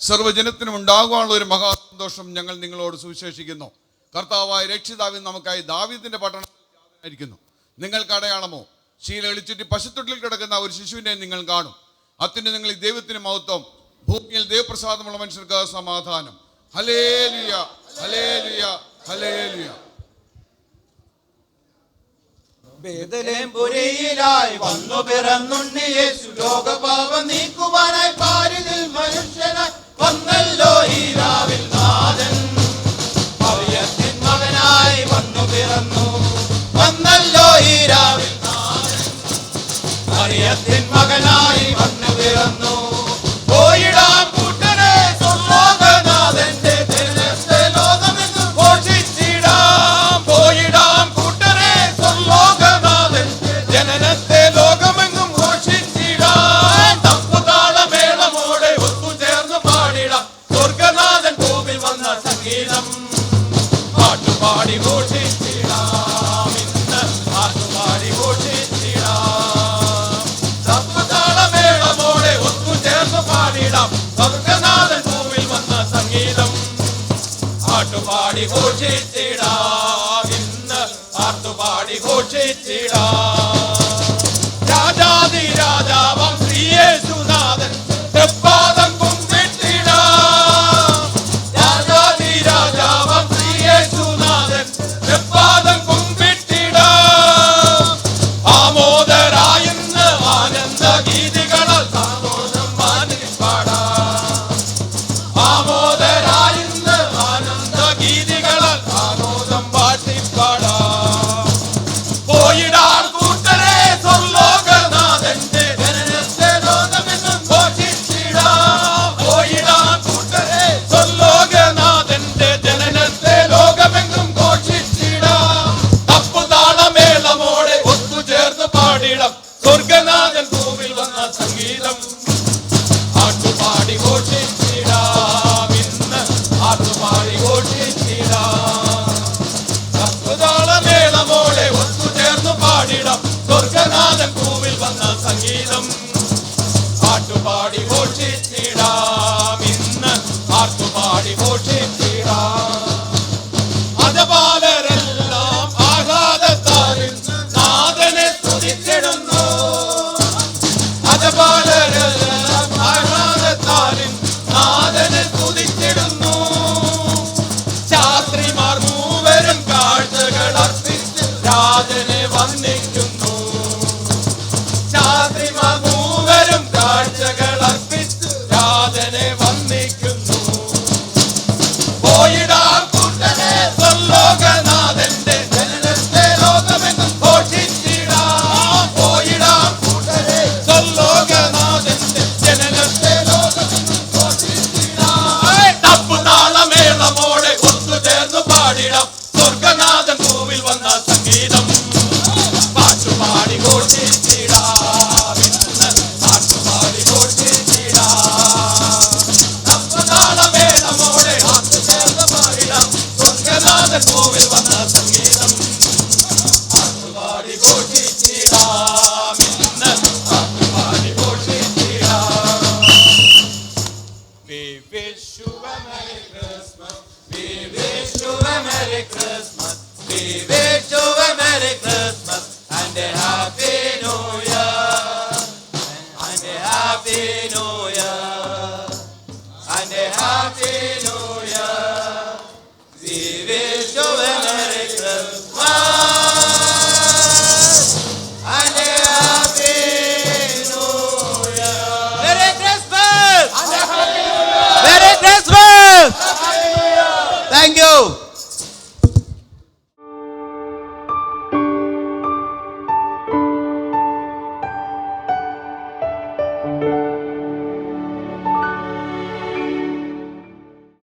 സർവജനത്തിനും ഉണ്ടാകുവാനുള്ള ഒരു മഹാസന്തോഷം ഞങ്ങൾ നിങ്ങളോട് സുവിശേഷിക്കുന്നു. കർത്താവായ രക്ഷിതാവിൻ നമുക്കായി ദാവീദിന്റെ പട്ടണമായിരിക്കുന്നു നിങ്ങൾക്ക് അടയാളമോ? ശീല എളിച്ചിട്ട് പശുത്തൊട്ടിൽ കിടക്കുന്ന ഒരു ശിശുവിനെ നിങ്ങൾ കാണും. അത്തിന് നിങ്ങൾ ഈ ദൈവത്തിന് മഹത്വം ഭൂമിയിൽ ദൈവപ്രസാദമുള്ള മനുഷ്യർക്ക് സമാധാനം. ഹലേലിയ ഹലേലിയ ഹലേലിയ പുരിയിലായി വന്നു പിറന്നുണ്ണിയേശു ലോകപാപം നീക്കുവാനായി പാരിതിൽ മനുഷ്യനായി ロイラベ ഘോഷിച്ചിടാ ഇന്ന് പാട്ടുപാടി ഘോഷിച്ചിടാ பாடி போற்றி. the glory